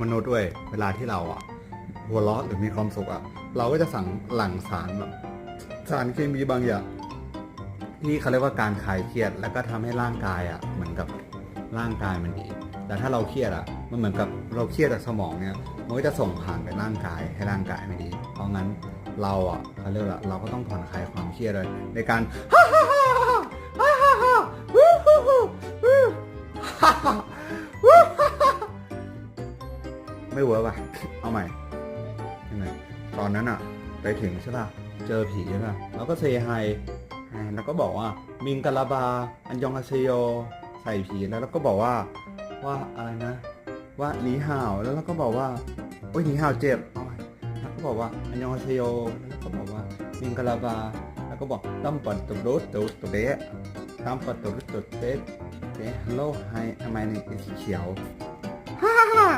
มนุษย์เว้ยเวลาที่เราอะหัวเราะหรือมีความสุขอะ เราก็จะสั่งหลั่งสารแบบสารเคมีบางอย่างที่เขาเรียกว่าการคลายเครียด แล้วก็ทำให้ร่างกายอะ เหมือนกับร่างกายมันดีแต่ถ้าเราเครียดอะ มันเหมือนกับเราเครียดจากสมองเนี่ยมันก็จะส่งผ่านไปร่างกายให้ร่างกายไม่ดี เพราะงั้นเราอะเขาเรียกว่าเราก็ต้องผ่อนคลายความเครียดเลยในการ ไม่เวิร์กอะ เอาใหม่ยังไงตอนนั้นอะ ไปถึงใช่ป่ะ เจอผีใช่ป่ะ แล้วก็เซฮายแล้วก็บอกว่ามิงกะลาบา อันยองอาเซโยใส่ผีแล้วเราก็บอกว่าว่าอะไรนะ ว่าหนีห่าวแล้วเราก็บอกว่าโอ้ยหนีห่าวเจ็บเอาใหม่แล้วก็บอกว่าอันยองอาเซโยแล้วก็บอกว่ามิงกะลาบา แล้วก็บอกตั้มปัดตุดรุดตุดตุดเดะตั้มปัดตุดรุดตุดเดะเฮัลโหลไฮทำไมในสีเขียว